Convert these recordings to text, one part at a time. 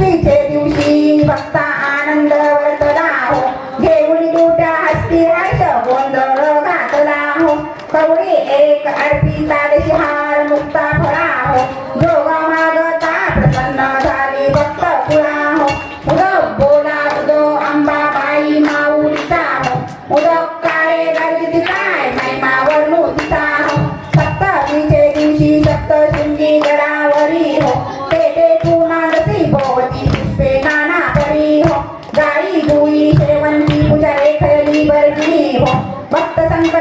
Dari 吧，三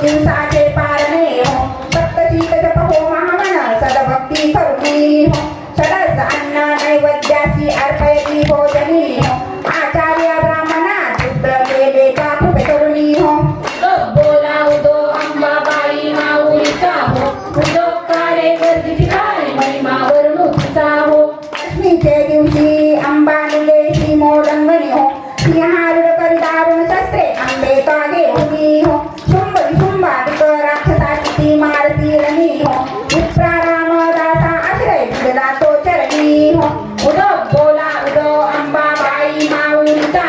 बुद्धी साचे पारणे हो सप्तशीत जप सदभक्ती सर्वी हो षडस अन्न नैवेद्यासी भोजनी हो. आचार्य ब्राह्मणा शुद्ध केले कापुट करुणी हो बोला उदो अंबाबाई माऊलीचा हो उदो काळे गर्दी ठिकाणी महिमा वरुणूचा हो लक्ष्मीचे अंबा निलेशी मोरंगणी हो सिंहारुड करी दारुण शस्त्रे आंबे कागे हो.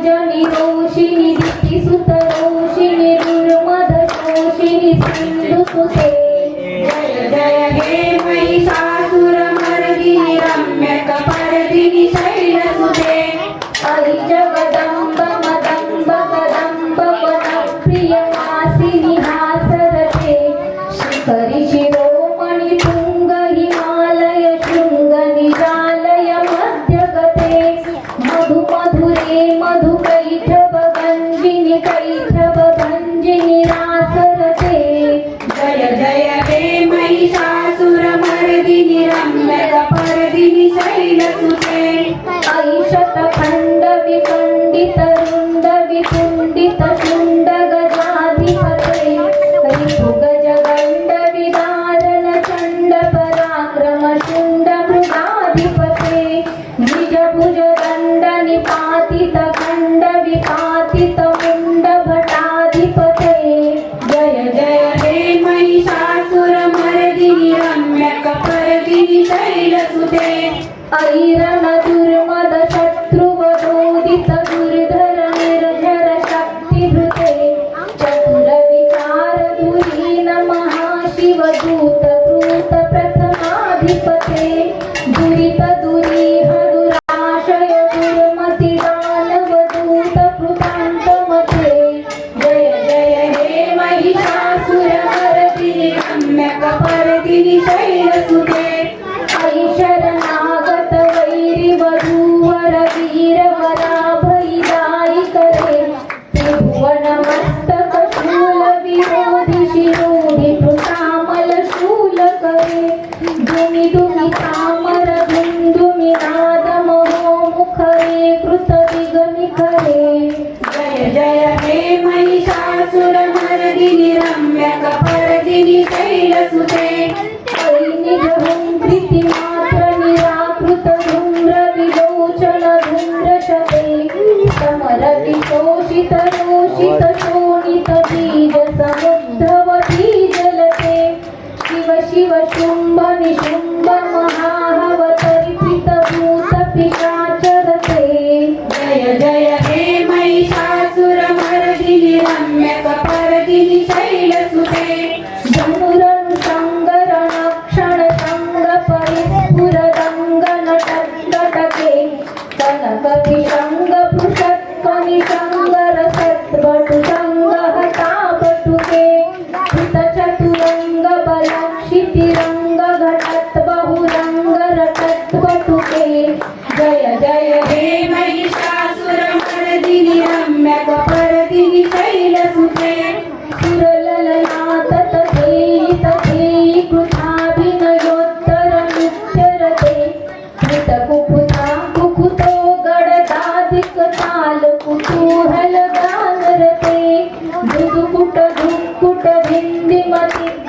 Puja Nero. cima do pé. ಐರಣ ದುರಿ సుర మరదిని రమ్యక పరదిని కైలసుతే నిజం ప్రీతి మాత్ర నిరాకృత ధూమ్ర విలోచన ధూమ్ర कुतूहल गानरते दुदुकुट दुक्कुट भिन्दिमति ध्वनि